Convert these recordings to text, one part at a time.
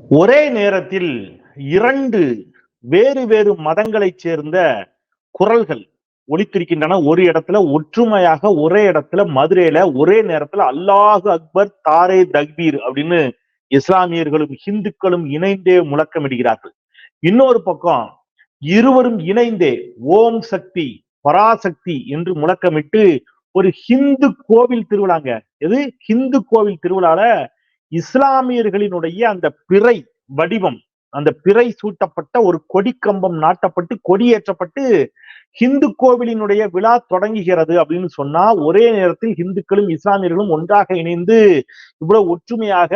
ஒரே நேரத்தில் இரண்டு வேறு வேறு மதங்களைச் சேர்ந்த குரல்கள் ஒழித்திருக்கின்றன ஒரு இடத்துல ஒற்றுமையாக ஒரே இடத்துல மதுரையில ஒரே நேரத்துல அல்லாஹு அக்பர் தாரே தக்பீர் அப்படின்னு இஸ்லாமியர்களும் இந்துக்களும் இணைந்தே முழக்கமிடுகிறார்கள். இன்னொரு பக்கம் இருவரும் இணைந்தே ஓம் சக்தி பராசக்தி என்று முழக்கமிட்டு ஒரு ஹிந்து கோவில் திருவிழாங்க. எது? ஹிந்து கோவில் திருவிழால இஸ்லாமியர்களினுடைய அந்த பிறை வடிவம் அந்த பிறை சூட்டப்பட்ட ஒரு கொடி கம்பம் நாட்டப்பட்டு கொடியேற்றப்பட்டு ஹிந்து கோவிலினுடைய விழா தொடங்குகிறது அப்படின்னு சொன்னா ஒரே நேரத்தில் இந்துக்களும் இஸ்லாமியர்களும் ஒன்றாக இணைந்து இவ்வளவு ஒற்றுமையாக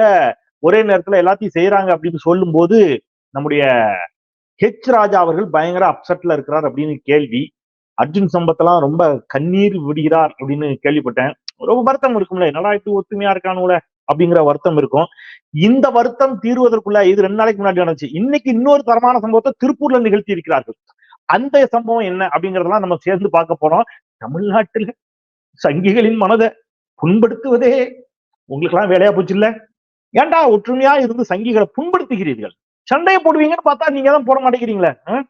ஒரே நேரத்துல எல்லாத்தையும் செய்யறாங்க அப்படின்னு சொல்லும் போது நம்முடைய ஹெச் ராஜா அவர்கள் பயங்கர அப்செட்ல இருக்கிறார் அப்படின்னு கேள்வி. அர்ஜுன் சம்பத்தெல்லாம் ரொம்ப கண்ணீர் விடுகிறார் அப்படின்னு கேள்விப்பட்டேன். ரொம்ப வருத்தம் இருக்கும்ல என்னடா இப்படி ஒத்துமையா இருக்கானுல அப்படிங்கிற வருத்தம் இருக்கும். இந்த வருத்தம் தீர்வதற்குள்ள இது ரெண்டு நாளைக்கு முன்னாடி நடந்துச்சு. இன்னைக்கு இன்னொரு தரமான சம்பவத்தை திருப்பூர்ல நிகழ்த்தி இருக்கிறார்கள். அந்த சம்பவம் என்ன அப்படிங்கறதெல்லாம் நம்ம சேர்ந்து பார்க்க போறோம். தமிழ்நாட்டில் சங்கிகளின் மனதை புண்படுத்துவதே உங்களுக்கு எல்லாம் வேலையா போச்சு இல்ல? ஏண்டா ஒற்றுமையா இருந்து சங்கிகளை புண்படுத்துகிறீர்கள்? சண்டையை போடுவீங்கன்னு பார்த்தா நீங்க தான் போட மாட்டேங்கிறீங்களே?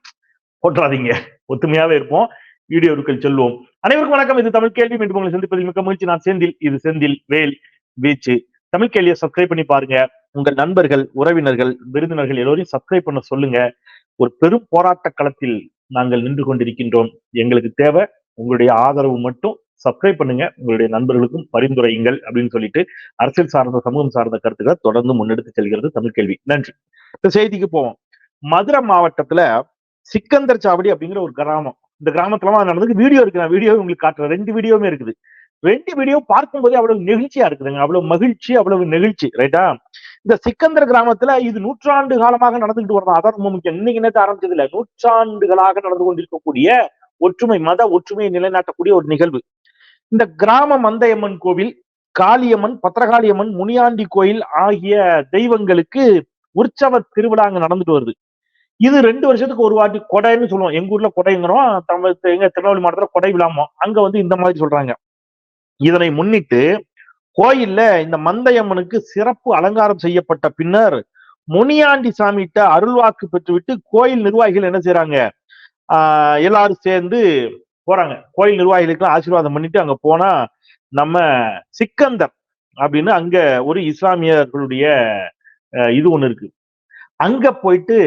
போட்டுறாதீங்க ஒத்துமையாவே இருப்போம். வீடியோவுக்குள் செல்வோம். அனைவருக்கும் வணக்கம். இது தமிழ் கேள்வி. மீண்டும் உங்களை சந்திப்பதில் மிக்க மகிழ்ச்சி. நான் செந்தில். இது செந்தில். வேல். வீச்சு. தமிழ் கேள்வியை சப்ஸ்கிரைப் பண்ணி பாருங்க. உங்கள் நண்பர்கள் உறவினர்கள் விருந்தினர்கள் எல்லோரையும் சப்ஸ்கிரைப் பண்ண சொல்லுங்க. ஒரு பெரும் போராட்ட களத்தில் நாங்கள் நின்று கொண்டிருக்கின்றோம். எங்களுக்கு தேவை உங்களுடைய ஆதரவு மட்டும். சப்ஸ்கிரைப் பண்ணுங்க. உங்களுடைய நண்பர்களுக்கும் பரிந்துரையுங்கள் அப்படின்னு சொல்லிட்டு அரசியல் சார்ந்த சமூகம் சார்ந்த கருத்துக்களை தொடர்ந்து முன்னெடுத்து செல்கிறது தமிழ் கேள்வி. நன்றி. இந்த செய்திக்கு போவோம். மதுரை மாவட்டத்துல சிக்கந்தர் சாவடி அப்படிங்கிற ஒரு கிராமம். இந்த கிராமத்துல நடந்ததுக்கு வீடியோ இருக்கு. நான் வீடியோ உங்களுக்கு காட்டுறேன். ரெண்டு வீடியோவுமே இருக்குது. ரெண்டு வீடியோ பார்க்கும்போதே அவ்வளவு நெகிழ்ச்சியா இருக்குதுங்க. அவ்வளவு மகிழ்ச்சி அவ்வளவு நெகிழ்ச்சி. ரைட்டா இந்த சிக்கந்தர் கிராமத்துல இது நூற்றாண்டு காலமாக நடந்துகிட்டு வரணும் அதான் ரொம்ப முக்கியம். இன்னைக்கு நேரத்தை ஆரம்பிச்சது இல்ல நூற்றாண்டுகளாக நடந்து கொண்டிருக்கக்கூடிய ஒற்றுமை மத ஒற்றுமையை நிலைநாட்டக்கூடிய ஒரு நிகழ்வு. இந்த கிராம மந்தையம்மன் கோவில் காளியம்மன் பத்திரகாளியம்மன் முனியாண்டி கோயில் ஆகிய தெய்வங்களுக்கு உற்சவ திருவிழா அங்க நடந்துட்டு வருது. இது ரெண்டு வருஷத்துக்கு ஒரு வாட்டி கொடைன்னு சொல்லுவோம். எங்க ஊர்ல கொடைங்கிறோம். தமிழ் எங்க திருநெல்வேலி மாவட்டத்துல கொடை விழாமோ அங்க வந்து இந்த மாதிரி சொல்றாங்க. இதனை முன்னிட்டு கோயில்ல இந்த மந்தையம்மனுக்கு சிறப்பு அலங்காரம் செய்யப்பட்ட பின்னர் முனியாண்டி சாமிகிட்ட அருள்வாக்கு பெற்றுவிட்டு கோயில் நிர்வாகிகள் என்ன செய்யறாங்க ஆஹ் எல்லாரும் சேர்ந்து போறாங்க. கோயில் நிர்வாகிகளுக்கு ஆசீர்வாதம் பண்ணிட்டு அங்க போனா நம்ம சிக்கந்தர் அப்படின்னு அங்க ஒரு இஸ்லாமியர்களுடைய இது ஒண்ணு இருக்கு. அங்க போயிட்டு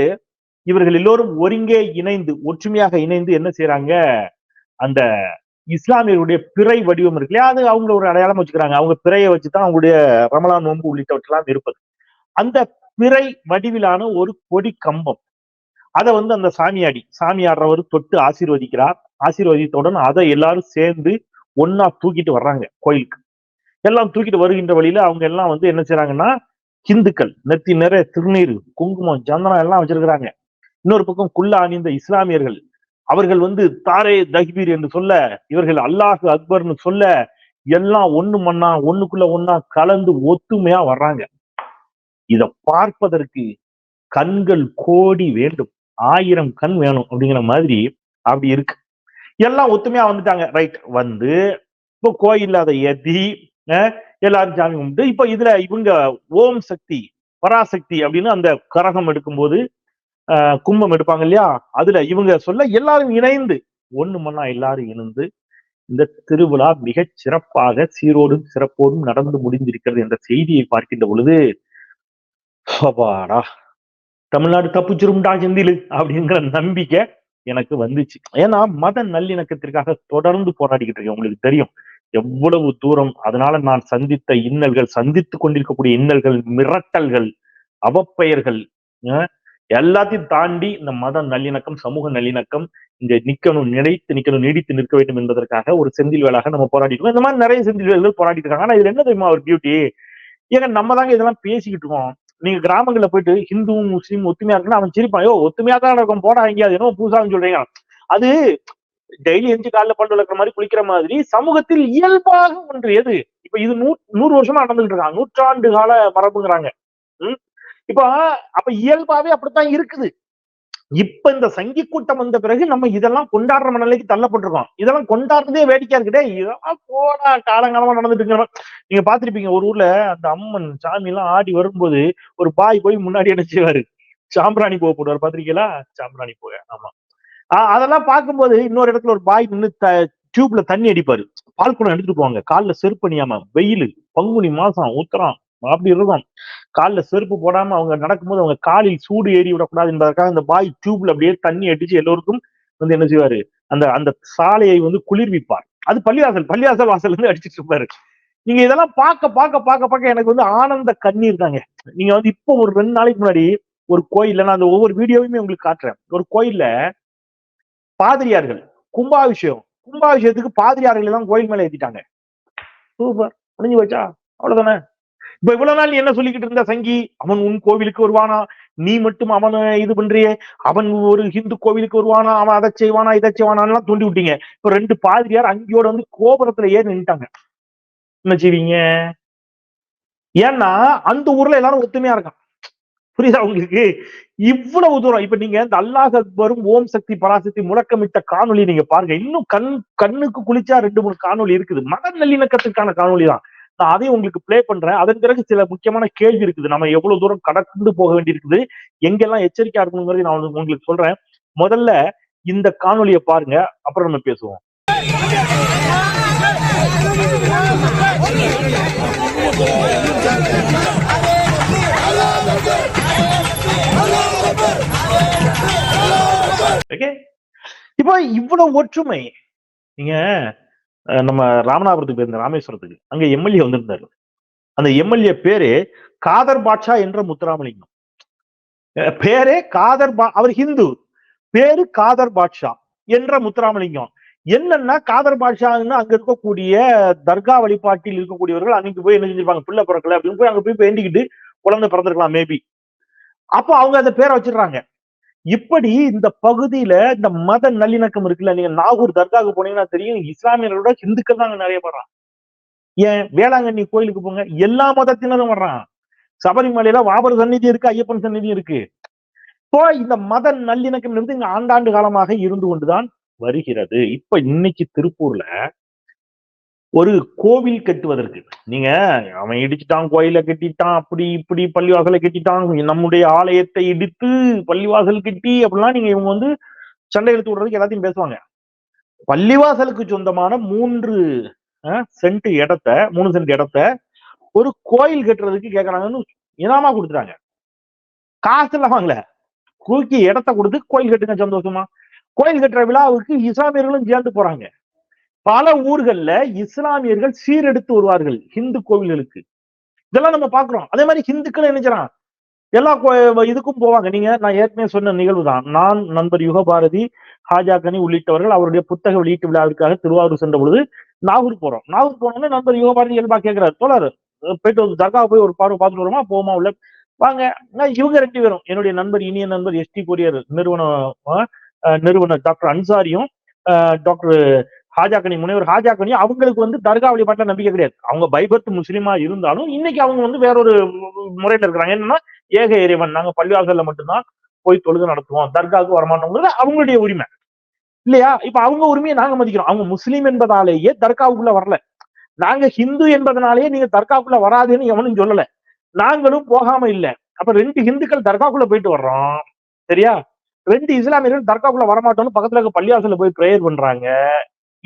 இவர்கள் எல்லோரும் ஒருங்கே இணைந்து ஒற்றுமையாக இணைந்து என்ன செய்யறாங்க அந்த இஸ்லாமியருடைய பிறை வடிவம் இருக்கு இல்லையா? அது அவங்கள ஒரு அடையாளம் வச்சுக்கிறாங்க. அவங்க பிறையை வச்சுதான் அவங்களுடைய ரமலான் நோன்பு உள்ளிட்டவற்றெல்லாம் இருப்பது. அந்த பிறை வடிவிலான ஒரு கொடி கம்பம். அதை வந்து அந்த சாமியாடி சாமியாடுறவர் தொட்டு ஆசீர்வதிக்கிறார். ஆசீர்வதித்தவுடன் அதை எல்லாரும் சேர்ந்து ஒன்னா தூக்கிட்டு வர்றாங்க கோயிலுக்கு. எல்லாம் தூக்கிட்டு வருகின்ற வழியில அவங்க எல்லாம் வந்து என்ன செய்யறாங்கன்னா ஹிந்துக்கள் நெத்தி நிறைய திருநீர் குங்குமம் சந்தனம் எல்லாம் வச்சிருக்கிறாங்க. இன்னொரு பக்கம் குள்ள அணிந்த இஸ்லாமியர்கள் அவர்கள் வந்து தாரே தஹ்பீர் என்று சொல்ல இவர்கள் அல்லாஹு அக்பர்னு சொல்ல எல்லாம் ஒண்ணு மண்ணா ஒண்ணுக்குள்ள ஒன்னா கலந்து ஒத்துமையா வர்றாங்க. இத பார்ப்பதற்கு கண்கள் கோடி வேண்டும். ஆயிரம் கண் வேணும் அப்படிங்கிற மாதிரி அப்படி இருக்கு. எல்லாம் ஒத்துமையா வந்துட்டாங்க. ரைட் வந்து இப்போ கோயில்ல அதை ஏத்தி எல்லாரும் சாமி கும்பிட்டு இப்ப இதுல இவங்க ஓம் சக்தி பராசக்தி அப்படின்னு அந்த கரகம் எடுக்கும்போது கும்பம் எடுப்பாங்க இல்லையா? அதுல இவங்க சொல்ல எல்லாரும் இணைந்து ஒண்ணு மண்ணா எல்லாரும் இணைந்து இந்த திருவிழா மிக சிறப்பாக சீரோடும் சிறப்போடும் நடந்து முடிந்திருக்கிறது என்ற செய்தியை பார்க்கின்ற பொழுது சபாடா தமிழ்நாடு தப்பிச்சிரும்டா செந்திலு அப்படிங்கிற நம்பிக்கை எனக்கு வந்துச்சு. ஏன்னா மத நல்லிணக்கத்திற்காக தொடர்ந்து போராடிக்கிட்டு இருக்கேன். உங்களுக்கு தெரியும். எவ்வளவு தூரம் அதனால நான் சந்தித்த இன்னல்கள் சந்தித்து கொண்டிருக்கக்கூடிய இன்னல்கள் மிரட்டல்கள் அவப்பெயர்கள் எல்லாத்தையும் தாண்டி இந்த மத நல்லிணக்கம் சமூக நல்லிணக்கம் இங்க நிக்கணும் நினைத்து நிக்கணும் நீடித்து நிற்க வேண்டும் என்பதற்காக ஒரு செந்தில் வேலாக நம்ம போராடிட்டு இந்த மாதிரி நிறைய செந்தில் வேல்கள் போராடிட்டு இருக்காங்க. ஆனா இது என்ன தெரியுமா ஒரு பியூட்டி ஏங்க நம்ம தாங்க இதெல்லாம் பேசிக்கிட்டு இருக்கோம். நீங்க கிராமங்கள்ல போயிட்டு ஹிந்து முஸ்லீம் ஒத்துமையா இருக்குன்னா அவன் சிரிப்பான். ஐயோ ஒத்துமையா தான் நடக்கும் போடா இங்க அது என்ன புதுசான்னு சொல்றீங்க. அது டெய்லி எஞ்சி காலில் பண்டு வளர்க்குற மாதிரி குளிக்கிற மாதிரி சமூகத்தில் இயல்பாக ஒன்று. எது? இப்ப இது நூ நூறு வருஷமா நடந்துகிட்டு இருக்காங்க. நூற்றாண்டு கால மரபுங்கிறாங்க. இப்ப அப்ப இயல்பாவே அப்படித்தான் இருக்குது. இப்ப இந்த சங்கி கூட்டம் வந்த பிறகு நம்ம இதெல்லாம் கொண்டாடுற மனநிலைக்கு தள்ளப்பட்டிருக்கோம். இதெல்லாம் கொண்டாடுறதே வேடிக்கையா இருக்குதே இதெல்லாம் போடா காலங்காலமா நடந்துட்டு இருக்கிற நீங்க பாத்திருப்பீங்க ஒரு ஊர்ல அந்த அம்மன் சாமி எல்லாம் ஆடி வரும்போது ஒரு பாய் போய் முன்னாடி என்ன செய்வாரு? சாம்பிராணி போக போடுவார். பாத்திருக்கீங்களா சாம்பிராணி போக ஆமா. ஆஹ் அதெல்லாம் பார்க்கும்போது இன்னொரு இடத்துல ஒரு பாய் நின்று டியூப்ல தண்ணி அடிப்பாரு. பால் குடம் எடுத்துட்டு போவாங்க. காலில் செருப்பணியாம வெயில் பங்குனி மாசம் உத்தரம் அப்படி இருக்கும். காலில் செருப்பு போடாம அவங்க நடக்கும்போது அவங்க காலில் சூடு ஏறி விடக்கூடாது என்பதற்காக அந்த பாய் டியூப்ல அப்படியே தண்ணி அடிச்சு எல்லோருக்கும் வந்து என்ன செய்வாரு? அந்த அந்த சாலையை வந்து குளிர்விப்பார். அது பள்ளிவாசல் பள்ளிவாசல் வாசல் இருந்து அடிச்சிட்டு இருப்பாரு. நீங்க இதெல்லாம் பார்க்க பார்க்க பார்க்க பார்க்க எனக்கு வந்து ஆனந்த கண்ணீர் தாங்க. நீங்க வந்து இப்போ ஒரு ரெண்டு நாளைக்கு முன்னாடி ஒரு கோயில்ல நான் அந்த ஒவ்வொரு வீடியோவுமே உங்களுக்கு காட்டுறேன். ஒரு கோயில்ல பாதிரியார்கள் கும்பாபிஷேகம் கும்பாபிஷேகத்துக்கு பாதிரியார்கள் எல்லாம் கோயில் மேல ஏத்திட்டாங்க. சூப்பர். முடிஞ்சு வச்சா அவ்வளவுதானே? இப்ப இவ்வளவு நாள் என்ன சொல்லிக்கிட்டு இருந்த சங்கி? அவன் உன் கோவிலுக்கு வருவானா? நீ மட்டும் அவன் இது பண்றியே? அவன் ஒரு ஹிந்து கோவிலுக்கு வருவானா? அவன் அதை செய்வானா இதை செய்வானான்லாம் தூண்டி விட்டீங்க. இப்ப ரெண்டு பாதிரியார் அங்கேயோட வந்து கோபுரத்துல ஏறி நின்ட்டாங்க என்ன செய்வீங்க? ஏன்னா அந்த ஊர்ல எல்லாரும் ஒத்துமையா இருக்கான் புரியுதா உங்களுக்கு? இவ்வளவு தூரம் இப்ப நீங்க இந்த அல்லாஹ் அக்பரும் ஓம் சக்தி பராசக்தி முழக்கமிட்ட காணொலி நீங்க பாருங்க. இன்னும் கண் கண்ணுக்கு குளிச்சா ரெண்டு மூணு காணொளி இருக்குது. மத நல்லிணக்கத்துக்கான காணொலி தான் நான் அதையும் உங்களுக்கு ப்ளே பண்றேன். அதன் பிறகு சில முக்கியமான கேள்வி இருக்குது. நம்ம எவ்வளவு தூரம் கடந்து போக வேண்டியிருக்குது? எங்கெல்லாம் எச்சரிக்கையா இருக்கணுங்கிறது நான் வந்து உங்களுக்கு சொல்றேன். முதல்ல இந்த காணொலியை பாருங்க. அப்புறம் நம்ம பேசுவோம். ஓகே இப்போ இவ்வளவு ஒற்றுமை. நீங்க நம்ம ராமநாதபுரத்துக்கு போயிருந்த ராமேஸ்வரத்துக்கு. அங்க எம்எல்ஏ வந்திருந்தாரு. அந்த எம்எல்ஏ பேரு காதர் பாட்ஷா என்ற முத்துராமலிங்கம். பேரே காதர் பா அவர் ஹிந்து. பேரு காதர் பாட்ஷா என்ற முத்துராமலிங்கம். என்னன்னா காதர் பாட்ஷான்னு அங்க இருக்கக்கூடிய தர்கா வழிபாட்டில் இருக்கக்கூடியவர்கள் அன்னைக்கு போய் என்ன செஞ்சிருப்பாங்க? பிள்ளை பிறக்கல அப்படின்னு போய் அங்க போய் வேண்டிக்கிட்டு குழந்தை பிறந்திருக்கலாம் மேபி அப்போ அவங்க அந்த பேரை வச்சிடுறாங்க. இப்படி இந்த பகுதியில இந்த மத நல்லிணக்கம் இருக்குல்ல நீங்க நாகூர் தர்காவுக்கு போனீங்கன்னா தெரியும் இஸ்லாமியர்களோட இந்துக்கள் தான் நிறைய வர்றான் ஏன்? வேளாங்கண்ணி கோயிலுக்கு போங்க எல்லா மதத்தினரும் வர்றான் சபரிமலையில வாபர் சந்நிதி இருக்கு ஐயப்பன் சந்நிதி இருக்கு. இப்போ இந்த மத நல்லிணக்கம் இருந்து இங்க ஆண்டாண்டு காலமாக இருந்து கொண்டுதான் வருகிறது. இப்ப இன்னைக்கு திருப்பூர்ல ஒரு கோவில் கட்டுவதற்கு. நீங்க அவன் இடிச்சிட்டான் கோயிலை கட்டிட்டான் அப்படி இப்படி பள்ளிவாசலை கட்டிட்டான் நம்முடைய ஆலயத்தை இடித்து பள்ளிவாசல் கட்டி அப்படிலாம் நீங்க இவங்க வந்து சண்டை எடுத்து விடுறதுக்கு எல்லாத்தையும் பேசுவாங்க. பள்ளிவாசலுக்கு சொந்தமான மூன்று சென்ட் இடத்த மூணு சென்ட் இடத்த ஒரு கோயில் கட்டுறதுக்கு கேக்குறாங்கன்னு இனாமா கொடுத்துட்டாங்க. காசு எல்லாம் வாங்கல. குறுக்கி இடத்த கொடுத்து கோயில் கட்டுங்க சந்தோஷமா. கோயில் கட்டுற விழாவுக்கு இஸ்லாமியர்களும் சேர்ந்து போறாங்க. பல ஊர்கள்ல இஸ்லாமியர்கள் சீரெடுத்து வருவார்கள் ஹிந்து கோவில்களுக்கு. இதெல்லாம் நம்ம பாக்குறோம் அதே மாதிரி ஹிந்துக்கள் என்ன செய்றான் எல்லா கோ- இதுக்கும் போவாங்க. நீங்க நான் ஏற்கனவே சொன்ன நிகழ்வு தான் நான் நண்பர் யுகபாரதி ஹாஜா கனி உள்ளிட்டவர்கள் அவருடைய புத்தக வெளியீட்டு விழாவிற்காக திருவாரூர் சென்ற பொழுது நாகூர் போறோம். நாகூர் போனோம்னா நண்பர் யுகபாரதி இயல்பா கேட்கிறாரு. தோழர் போயிட்டு ஒரு தர்கா போய் ஒரு பார்வை பார்த்துட்டு வருமா போமா உள்ள வாங்க. இவங்க ரெண்டு பேரும் என்னுடைய நண்பர் இனிய நண்பர் எஸ்டி கொரியர் நிறுவனம் அஹ், நிறுவனர் டாக்டர் அன்சாரியும் டாக்டர் ஹாஜாக்கணி முனைவர் ஹாஜாக்கணி அவங்களுக்கு வந்து தர்கா வழிபாட்டில் நம்பிக்கை கிடையாது. அவங்க பைபத்து முஸ்லீமா இருந்தாலும் இன்னைக்கு அவங்க வந்து வேறொரு முறையில இருக்கிறாங்க. என்னன்னா ஏக இறைவன். நாங்க பள்ளிவாசல்ல மட்டும்தான் போய் தொழுது நடத்துவோம். தர்காவுக்கு வரமாட்டோங்கிறது அவங்களுடைய உரிமை. இல்லையா? இப்ப அவங்க உரிமையை நாங்க மதிக்கிறோம். அவங்க முஸ்லீம் என்பதாலேயே தர்காவுக்குள்ள வரல. நாங்க ஹிந்து என்பதனாலேயே நீங்க தர்காவுக்குள்ள வராதுன்னு எவனும் சொல்லல. நாங்களும் போகாம இல்ல. அப்ப ரெண்டு ஹிந்துக்கள் தர்காவுக்குள்ள போயிட்டு வர்றோம். சரியா? ரெண்டு இஸ்லாமியர்கள் தர்காவுக்குள்ள வரமாட்டோம்னு பக்கத்துல இருக்க பள்ளிவாசல்ல போய் ப்ரேயர் பண்றாங்க.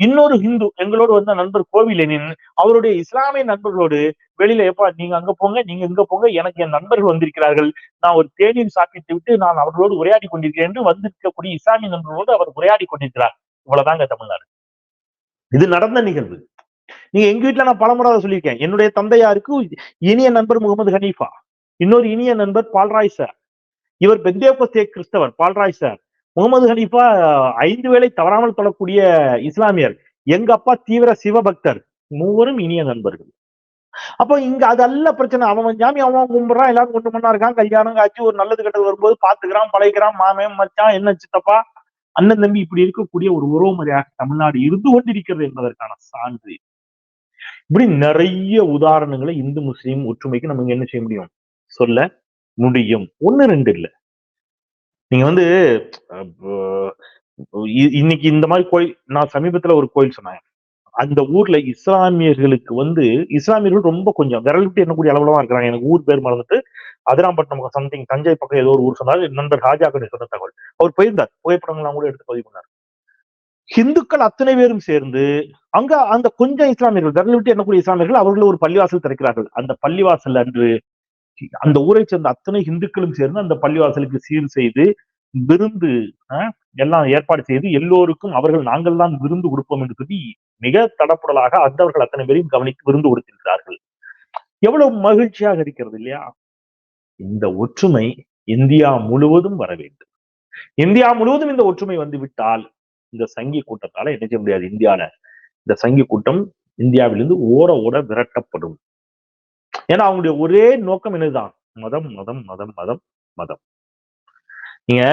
இன்னொரு ஹிந்து எங்களோடு வந்த நண்பர் கோவிலனின் அவருடைய இஸ்லாமிய நண்பர்களோடு வெளியில எப்பா நீங்க அங்க போங்க நீங்க இங்க போங்க எனக்கு என் நண்பர்கள் வந்திருக்கிறார்கள். நான் ஒரு தேநீர் சாப்பிட்டு விட்டு நான் அவர்களோடு உரையாடி கொண்டிருக்கிறேன் என்று வந்திருக்கக்கூடிய இஸ்லாமிய நண்பர்களோடு அவர் உரையாடி கொண்டிருக்கிறார். இவ்வளவுதாங்க தமிழ்நாடு. இது நடந்த நிகழ்வு. நீங்க எங்க வீட்டுல நான் பலமுறை அதை சொல்லியிருக்கேன். என்னுடைய தந்தையாருக்கு இனிய நண்பர் முகமது ஹனீஃபா இன்னொரு இனிய நண்பர் பால்ராய் சார். இவர் பெந்தேகோஸ்தே கிறிஸ்தவர் பால்ராய் சார். முகமது ஹனீஃபா ஐந்து வேளை தவறாமல் தொழக்கூடிய இஸ்லாமியர். எங்க அப்பா தீவிர சிவபக்தர். மூவரும் இனிய நண்பர்கள். அப்போ இங்க அதல்ல பிரச்சனை. அவன் ஜாமி அவன் கும்பிடுறான். எல்லாரும் கொண்டு பண்ணா இருக்கான். கல்யாணம் காய்ச்சி ஒரு நல்லது கெட்டது வரும்போது பாத்துக்கிறான் பழகிறான் மாமன் மச்சான் என்ன சித்தப்பா? அண்ணன் தம்பி இப்படி இருக்கக்கூடிய ஒரு உறவு முறையாக தமிழ்நாடு இருந்து கொண்டிருக்கிறது என்பதற்கான சான்று. இப்படி நிறைய உதாரணங்களை இந்து முஸ்லீம் ஒற்றுமைக்கு நம்ம என்ன செய்ய முடியும்? சொல்ல முடியும். ஒன்னு ரெண்டு இல்ல. நீங்க வந்து இன்னைக்கு இந்த மாதிரி கோயில் நான் சமீபத்துல ஒரு கோயில் சொன்னேன். அந்த ஊர்ல இஸ்லாமியர்களுக்கு வந்து இஸ்லாமியர்கள் ரொம்ப கொஞ்சம் விரல் விட்டு எண்ணக்கூடிய அளவுல தான் இருக்கிறாங்க. எனக்கு ஊர் பேர் மறந்துட்டு அதிராம்பட்டினம் சம்திங் தஞ்சை பக்கம் ஏதோ ஒரு ஊர் சொன்னாரு நண்பர் ஹாஜா கணேஷ் சொன்ன தகவல். அவர் போயிருந்தார். புகைப்படங்கள்லாம் கூட எடுத்து பதிவு பண்ணார். ஹிந்துக்கள் அத்தனை பேரும் சேர்ந்து அங்க அந்த கொஞ்சம் இஸ்லாமியர்கள் விரல் விட்டு எண்ணக்கூடிய இஸ்லாமியர்கள் அவர்கள் ஒரு பள்ளிவாசல் திறக்கிறார்கள். அந்த பள்ளிவாசல் அன்று அந்த ஊரை சேர்ந்த அத்தனை இந்துக்களும் சேர்ந்து அந்த பள்ளிவாசலுக்கு சீர் செய்து விருந்து எல்லாம் ஏற்பாடு செய்து எல்லோருக்கும் அவர்கள் நாங்கள் தான் விருந்து கொடுப்போம் என்று சொல்லி மிக தடப்புடலாக அந்தவர்கள் அத்தனை பேரையும் கவனித்து விருந்து கொடுத்திருக்கிறார்கள். எவ்வளவு மகிழ்ச்சியாக இருக்கிறது இல்லையா? இந்த ஒற்றுமை இந்தியா முழுவதும் வர வேண்டும். இந்தியா முழுவதும் இந்த ஒற்றுமை வந்து விட்டால் இந்த சங்கி கூட்டத்தால என்ன செய்ய முடியாது? இந்தியால இந்த சங்கி கூட்டம் இந்தியாவிலிருந்து ஓர ஓட விரட்டப்படும். ஏன்னா அவங்களுடைய ஒரே நோக்கம் என்னதுதான்? மதம் மதம் மதம் மதம் மதம். நீங்க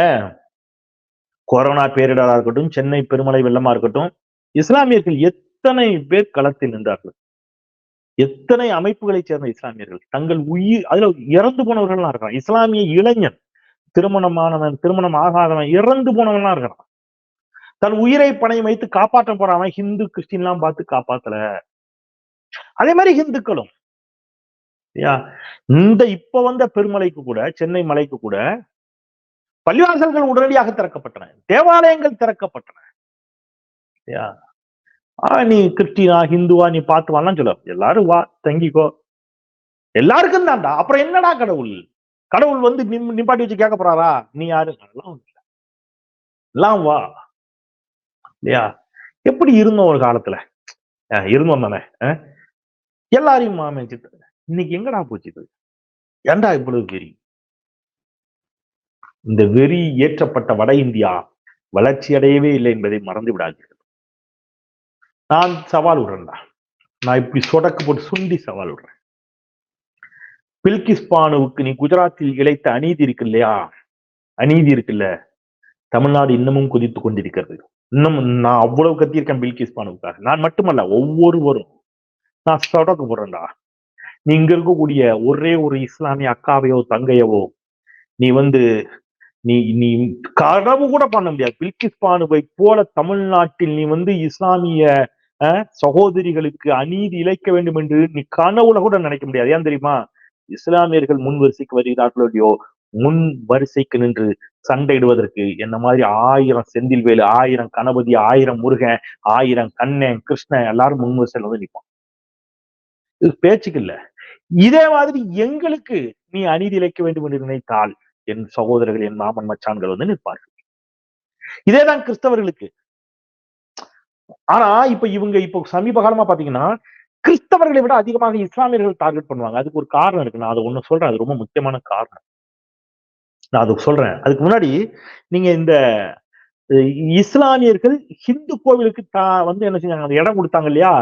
கொரோனா பேரிடரா இருக்கட்டும் சென்னை பெருமலை வெள்ளமா இருக்கட்டும் இஸ்லாமியர்கள் எத்தனை பேர் களத்தில் நின்றார்கள்? எத்தனை அமைப்புகளைச் சேர்ந்த இஸ்லாமியர்கள்? தங்கள் உயிர் அதுல இறந்து போனவர்கள்லாம் இருக்கான் இஸ்லாமிய இளைஞன் திருமணமானவன் திருமணம் ஆகாதவன் இறந்து போனவன்லாம் இருக்கிறான் தன் உயிரை பணையம் வைத்து காப்பாற்ற போறான். ஹிந்து கிறிஸ்டின்லாம் பார்த்து காப்பாத்தல. அதே மாதிரி ஹிந்துக்களும். இந்த இப்ப வந்த பெருமலைக்கு கூட சென்னை மலைக்கு கூட பள்ளிவாசல்கள் உடனடியாக திறக்கப்பட்டன. தேவாலயங்கள் திறக்கப்பட்டன. யா ஆ நீ கிறிஸ்டினா ஹிந்துவா நீ பார்த்து சொல்ல. எல்லாரும் வா தங்கிக்கோ. எல்லாருக்கும் தான்டா. அப்புறம் என்னடா கடவுள்? கடவுள் வந்து நிப்பாட்டி வச்சு கேட்க போறாரா? நீ யாரு? அதெல்லாம் எல்லாம் வா. இல்லையா? எப்படி இருந்தோம் ஒரு காலத்துல? அஹ் இருந்தோம் தானே. எல்லாரையும் எல்லாரையும் மாமேச்சிட்டு இன்னைக்கு எங்கடா போச்சு இது? ஏண்டா இவ்வளவு வெறி? இந்த வெறி ஏற்றப்பட்ட வட இந்தியா வளர்ச்சி அடையவே இல்லை என்பதை மறந்து விடாதீர்கள். நான் சவால் விடுறேன்டா. நான் இப்படி சொடக்கு போட்டு சுண்டி சவால் விடுறேன். பில்கிஸ் பானுவுக்கு நீ குஜராத்தில் இழைத்த அநீதி இருக்கு இல்லையா? அநீதி இருக்குல்ல தமிழ்நாடு இன்னமும் குதித்து கொண்டிருக்கிறது. இன்னும் நான் அவ்வளவு கத்தியிருக்கேன் பில்கிஸ் பானுவுக்காக நான் மட்டுமல்ல ஒவ்வொருவரும். நான் சொடக்கு போடுறேன்டா. நீ இங்க இருக்கக்கூடிய ஒரே ஒரு இஸ்லாமிய அக்காவையோ தங்கையவோ நீ வந்து நீ நீ கனவு கூட பண்ண முடியாது. பில்கிஸ் பானுவை போல தமிழ்நாட்டில் நீ வந்து இஸ்லாமிய அஹ், சகோதரிகளுக்கு அநீதி இழைக்க வேண்டும் என்று நீ கனவுல கூட நினைக்க முடியாது. ஏன் தெரியுமா? இஸ்லாமியர்கள் முன் வரிசைக்கு வருகிறார்களோ முன் வரிசைக்கு நின்று சண்டையிடுவதற்கு என்ன மாதிரி ஆயிரம் செந்தில்வேலு ஆயிரம் கணபதி ஆயிரம் முருகன் ஆயிரம் கண்ணன் கிருஷ்ணன் எல்லாரும் முன் வரிசையில் வந்து நிற்பான் இது பேச்சுக்கு இல்ல. இதே மாதிரி எங்களுக்கு நீ அநீதி இழைக்க வேண்டும் என்று நினைத்தால் என் சகோதரர்கள் என் மாமன் மச்சான்கள் வந்து நிற்பார்கள். இதேதான் கிறிஸ்தவர்களுக்கு. ஆனா இப்ப இவங்க இப்போ சமீப காலமா பாத்தீங்கன்னா கிறிஸ்தவர்களை விட அதிகமாக இஸ்லாமியர்கள் டார்கெட் பண்ணுவாங்க. அதுக்கு ஒரு காரணம் இருக்கு. நான் அதை ஒண்ணு சொல்றேன். அது ரொம்ப முக்கியமான காரணம். நான் அதுக்கு சொல்றேன். அதுக்கு முன்னாடி நீங்க இந்த இஸ்லாமியர்கள் ஹிந்து கோவிலுக்கு தா வந்து என்ன செஞ்சாங்க? அந்த இடம் கொடுத்தாங்க இல்லையா?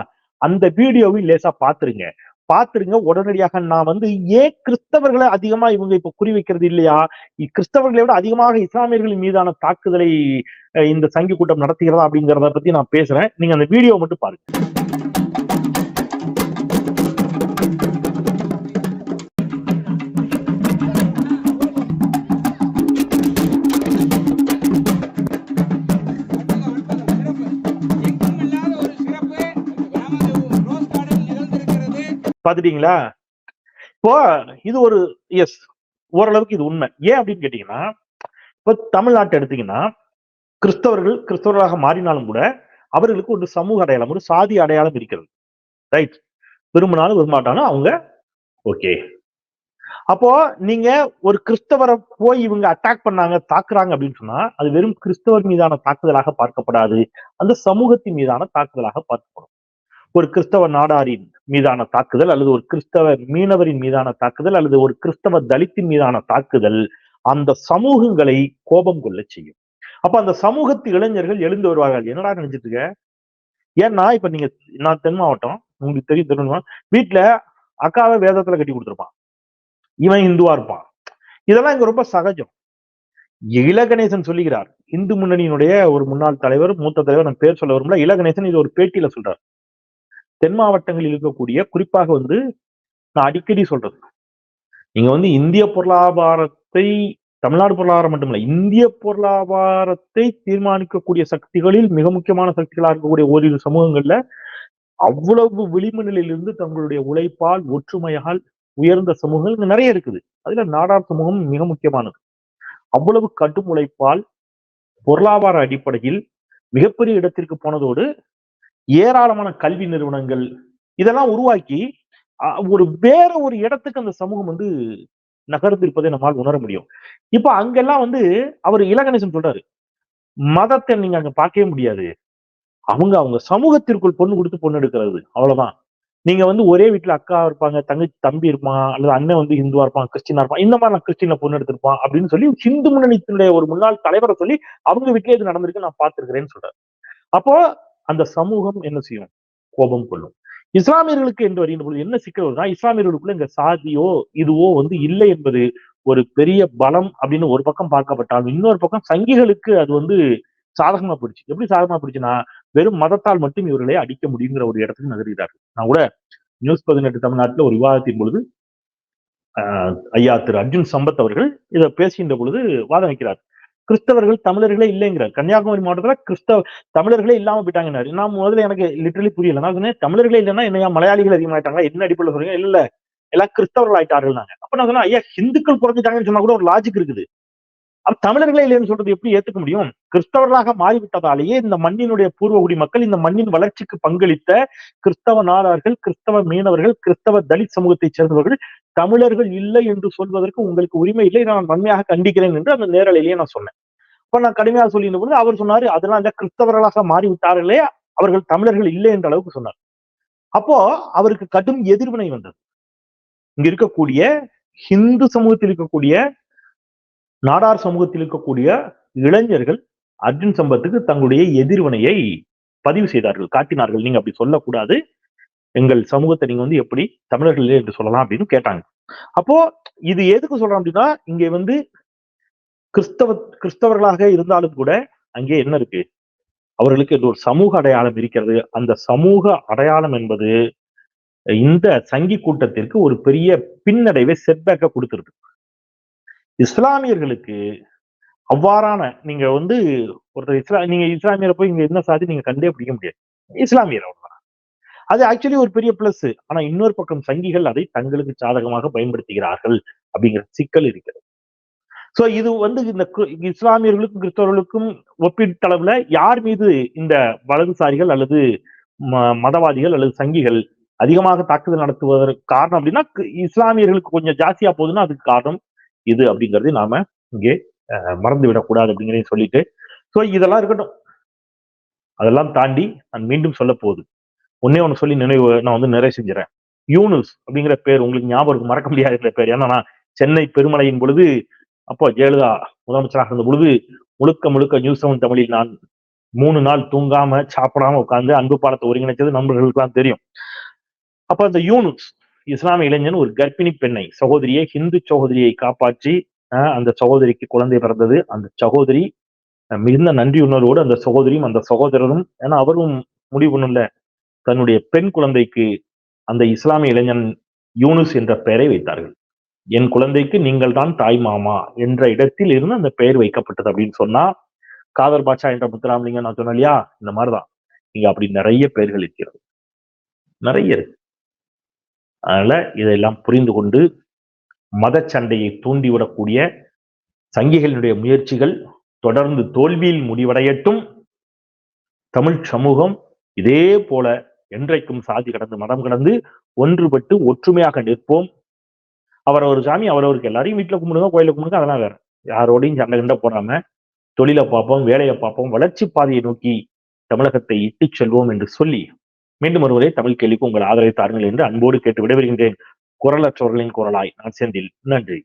அந்த வீடியோவையும் லேசா பாத்துருங்க பாத்துருங்க உடனடியாக நான் வந்து ஏன் கிறிஸ்தவர்களை அதிகமா இவங்க இப்ப குறி வைக்கிறது இல்லையா? இ- கிறிஸ்தவர்களை விட அதிகமாக இஸ்லாமியர்களின் மீதான தாக்குதலை இந்த சங்கி கூட்டம் நடத்துகிறதா அப்படிங்கிறத பத்தி நான் பேசுறேன். நீங்க அந்த வீடியோ மட்டும் பாருங்க. பாத்துட்டீங்களா இப்போ இது ஒரு எஸ் ஓரளவுக்கு இது உண்மை. ஏன் அப்படின்னு கேட்டீங்கன்னா இப்போ தமிழ்நாட்டை எடுத்தீங்கன்னா கிறிஸ்தவர்கள் கிறிஸ்தவர்களாக மாறினாலும் கூட அவர்களுக்கு ஒரு சமூக அடையாளம் ஒரு சாதி அடையாளம் இருக்கிறது. ரைட் விரும்பினாலும் விரும்பாட்டாலும் அவங்க ஓகே அப்போ நீங்க ஒரு கிறிஸ்தவரை போய் இவங்க அட்டாக் பண்ணாங்க தாக்குறாங்க அப்படின்னு சொன்னா அது வெறும் கிறிஸ்தவர் மீதான தாக்குதலாக பார்க்கப்படாது. அந்த சமூகத்தின் மீதான தாக்குதலாக பார்க்கப்படும். ஒரு கிறிஸ்தவ நாடாரின் மீதான தாக்குதல் அல்லது ஒரு கிறிஸ்தவ மீனவரின் மீதான தாக்குதல் அல்லது ஒரு கிறிஸ்தவ தலித்தின் மீதான தாக்குதல் அந்த சமூகங்களை கோபம் கொள்ள செய்யும். அப்ப அந்த சமூகத்து இளைஞர்கள் எழுந்து வருவார்கள். என்னடா நினைச்சிட்டு இருக்க? ஏன்னா இப்ப நீங்க நான் தென் மாவட்டம் உங்களுக்கு தெரியும் தெரியுமா வீட்டுல அக்காவை வேதத்துல கட்டி கொடுத்துருப்பான். இவன் இந்துவா இருப்பான். இதெல்லாம் இங்க ரொம்ப சகஜம். இளகணேசன் சொல்லுகிறார். இந்து முன்னணியினுடைய ஒரு முன்னாள் தலைவர் மூத்த தலைவர் நான் பேர் சொல்ல வரும்ல இளகணேசன் இது ஒரு பேட்டியில சொல்றார். தென் மாவட்டங்களில் இருக்கக்கூடிய குறிப்பாக வந்து நான் அடிக்கடி சொல்றது. நீங்க வந்து இந்திய பொருளாதாரத்தை தமிழ்நாடு பொருளாதாரம் மட்டுமல்ல இந்திய பொருளாதாரத்தை தீர்மானிக்கக்கூடிய சக்திகளில் மிக முக்கியமான சக்திகளா இருக்கக்கூடிய ஓரிரு சமூகங்கள்ல அவ்வளவு விளிம்பு நிலையிலிருந்து தங்களுடைய உழைப்பால் ஒற்றுமையால் உயர்ந்த சமூகங்கள் இங்க நிறைய இருக்குது. அதுல நாடார் சமூகம் மிக முக்கியமானது. அவ்வளவு கடும் உழைப்பால் பொருளாதார அடிப்படையில் மிகப்பெரிய இடத்திற்கு போனதோடு ஏராளமான கல்வி நிறுவனங்கள் இதெல்லாம் உருவாக்கி அஹ், ஒரு வேற ஒரு இடத்துக்கு அந்த சமூகம் வந்து நகர்ந்திருப்பதை நம்மால் உணர முடியும். இப்ப அங்கெல்லாம் வந்து அவர் இலகணேசன் சொல்றாரு மதத்தை நீங்க அங்க பார்க்கவே முடியாது. அவங்க அவங்க சமூகத்திற்குள் பொண்ணு கொடுத்து பொண்ணு எடுக்கிறது. அவ்வளவுதான். நீங்க வந்து ஒரே வீட்டுல அக்கா இருப்பாங்க தங்கச்சி தம்பி இருப்பான் அல்லது அண்ணன் வந்து ஹிந்துவா இருப்பான் கிறிஸ்டினா இருப்பான் இந்த மாதிரி நான் கிறிஸ்டின்ல பொண்ணு எடுத்திருப்பான் அப்படின்னு சொல்லி ஹிந்து முன்னணித்தினுடைய ஒரு முன்னாள் தலைவரை சொல்லி அவங்க வீட்டிலே இது நடந்திருக்கு நான் பார்த்திருக்கிறேன்னு சொல்றாரு. அப்போ அந்த சமூகம் என்ன செய்யும்? கோபம் கொள்ளும். இஸ்லாமியர்களுக்கு என்று வருகின்ற பொழுது என்ன சிக்கல் வருதுன்னா இஸ்லாமியர்களுக்குள்ள இந்த சாதியோ இதுவோ வந்து இல்லை என்பது ஒரு பெரிய பலம் அப்படின்னு ஒரு பக்கம் பார்க்கப்பட்டாலும் இன்னொரு பக்கம் சங்கிகளுக்கு அது வந்து சாதகமா போயிடுச்சு. எப்படி சாதகமா போயிடுச்சுன்னா வெறும் மதத்தால் மட்டும் இவர்களை அடிக்க முடியுங்கிற ஒரு இடத்துக்கு நகர்கிறார்கள். நான் கூட நியூஸ் பதினெட்டு தமிழ்நாட்டில் ஒரு விவாதத்தின் பொழுது ஆஹ், ஐயா திரு அர்ஜுன் சம்பத் அவர்கள் இதை பேசுகின்ற பொழுது வாதம் வைக்கிறார் கிறிஸ்தவர்கள் தமிழர்களே இல்லைங்கிறார். கன்னியாகுமரி மாவட்டத்துல கிறிஸ்தவ தமிழர்களே இல்லாம போயிட்டாங்கன்னாரு. நான் முதல்ல எனக்கு லிட்டரலி புரியல. நான் சொன்னேன் தமிழர்களே இல்லைன்னா என்னையா மலையாளிகள் அதிகமாயிட்டாங்க என்ன அடிப்படையில் சொல்றீங்க? இல்ல எல்லாம் கிறிஸ்தவர்கள் ஆயிட்டார்கள் நாங்க அப்ப நான் சொன்னேன் ஐயா ஹிந்துக்கள் குறைஞ்சிட்டாங்கன்னு சொன்னா கூட ஒரு லாஜிக் இருக்குது. தமிழர்களே இல்லைன்னு சொல்றது எப்படி ஏத்துக்க முடியும்? கிறிஸ்தவர்களாக மாறிவிட்டதாலேயே இந்த மண்ணினுடைய பூர்வகுடி மக்கள் இந்த மண்ணின் வளர்ச்சிக்கு பங்களித்த கிறிஸ்தவ நாடார்கள் கிறிஸ்தவ மீனவர்கள் கிறிஸ்தவ தலித் சமூகத்தைச் சேர்ந்தவர்கள் தமிழர்கள் இல்லை என்று சொல்வதற்கு உங்களுக்கு உரிமை இல்லை. நான் வன்மையாக கண்டிக்கிறேன் என்று அந்த நேரலையிலேயே நான் சொன்னேன். இப்ப நான் கடுமையாக சொல்லியிருந்த பொழுது அவர் சொன்னாரு அதெல்லாம் இந்த கிறிஸ்தவர்களாக மாறிவிட்டார்களே அவர்கள் தமிழர்கள் இல்லை என்ற அளவுக்கு சொன்னார். அப்போ அவருக்கு கடும் எதிர்வினை வந்தது. இங்க இருக்கக்கூடிய ஹிந்து சமூகத்தில் இருக்கக்கூடிய நாடார் சமூகத்தில் இருக்கக்கூடிய இளைஞர்கள் அர்ஜுன் சம்பத்துக்கு தங்களுடைய எதிர்வினையை பதிவு செய்தார்கள் காட்டினார்கள். நீங்க அப்படி சொல்லக்கூடாது. எங்கள் சமூகத்தை நீங்க வந்து எப்படி தமிழர்கள் என்று சொல்லலாம் அப்படின்னு கேட்டாங்க. அப்போ இது எதுக்கு சொல்றோம் அப்படின்னா இங்க வந்து கிறிஸ்தவ கிறிஸ்தவர்களாக இருந்தாலும் கூட அங்கே என்ன இருக்கு? அவர்களுக்கு ஒரு சமூக அடையாளம் இருக்கிறது. அந்த சமூக அடையாளம் என்பது இந்த சங்கி கூட்டத்திற்கு ஒரு பெரிய பின்னடைவை செட்பேக்க கொடுத்துருது. இஸ்லாமியர்களுக்கு அவ்வாறான நீங்க வந்து ஒருத்தர் இஸ்லா நீங்க இஸ்லாமியரை போய் இங்க என்ன சாதி நீங்க கண்டே பிடிக்க முடியாது. இஸ்லாமியர் அவ்வளவுதான் அது ஆக்சுவலி ஒரு பெரிய பிளஸ் ஆனா இன்னொரு பக்கம் சங்கிகள் அதை தங்களுக்கு சாதகமாக பயன்படுத்துகிறார்கள் அப்படிங்கிற சிக்கல் இருக்கிறது. சோ இது வந்து இந்த இஸ்லாமியர்களுக்கும் கிறிஸ்தவர்களுக்கும் ஒப்பீட்டளவுல யார் மீது இந்த வலதுசாரிகள் அல்லது ம- மதவாதிகள் அல்லது சங்கிகள் அதிகமாக தாக்குதல் நடத்துவதற்கு காரணம் அப்படின்னா இஸ்லாமியர்களுக்கு கொஞ்சம் ஜாஸ்தியா போகுதுன்னா அதுக்கு காரணம் இது அப்படிங்கறது நாம இங்கே மறந்து விடக்கூடாது அப்படிங்கிறதையும் சொல்லிட்டு சோ இதெல்லாம் இருக்கட்டும். அதெல்லாம் தாண்டி நான் மீண்டும் சொல்ல போகுது. ஒன்னே ஒண்ணு சொல்லி நினைவு நான் வந்து நிறைவு செஞ்சுறேன். யூனுஸ் அப்படிங்கிற பேர் உங்களுக்கு ஞாபகம் மறக்க முடியாத பேர். ஏன்னா நான் சென்னை பெருமலையின் பொழுது அப்போ ஜெயலலிதா முதலமைச்சராக இருந்த பொழுது முழுக்க முழுக்க நியூஸ் செவன் தமிழில் நான் மூணு நாள் தூங்காம சாப்பிடாம உட்கார்ந்து அன்பு பாலத்தை ஒருங்கிணைச்சது நண்பர்களுக்கு தான் தெரியும். அப்ப அந்த யூனுஸ் இஸ்லாமிய இளைஞன் ஒரு கர்ப்பிணி பெண்ணை சகோதரியை ஹிந்து சகோதரியை காப்பாற்றி அஹ், அந்த சகோதரிக்கு குழந்தை பிறந்தது. அந்த சகோதரி மிகுந்த நன்றி உணர்வோடு அந்த சகோதரியும் அந்த சகோதரரும் ஏன்னா அவரும் முடிவு தன்னுடைய பெண் குழந்தைக்கு அந்த இஸ்லாமிய இளைஞன் யூனுஸ் என்ற பெயரை வைத்தார்கள். என் குழந்தைக்கு நீங்கள் தான் தாய் மாமா என்ற இடத்தில் இருந்து அந்த பெயர் வைக்கப்பட்டது அப்படின்னு சொன்னா காதர் பாட்சா என்ற முத்துராமலிங்கம் நான் சொன்னேன் இல்லையா? இந்த மாதிரிதான். இங்க அப்படி நிறைய பெயர்கள் இருக்கிறது. நிறைய இருக்கு. அதனால இதெல்லாம் புரிந்து கொண்டு மத சண்டையை தூண்டிவிடக்கூடிய சங்கிகளினுடைய முயற்சிகள் தொடர்ந்து தோல்வியில் முடிவடையட்டும். தமிழ் சமூகம் இதே போல என்றைக்கும் சாதி கடந்து மதம் கடந்து ஒன்றுபட்டு ஒற்றுமையாக நிற்போம். அவர் ஒரு சாமி அவரவருக்கு எல்லாரையும் வீட்டில் கும்பிடுங்க கோயில கும்பிடுங்க அதெல்லாம் வேற. யாரோடையும் சண்டை கண்ட போடாம தொழிலை பார்ப்போம் வேலையை பார்ப்போம் வளர்ச்சி பாதையை நோக்கி தமிழகத்தை இட்டுச் செல்வோம் என்று சொல்லி மீண்டும் ஒருவரை தமிழ் கேள்விக்கு உங்கள் ஆதரவை தாருங்கள் என்று அன்போடு கேட்டு விடைபெறுகின்றேன் குரலற்றவர்களின் குரலாய் நான் செந்தில் நன்றி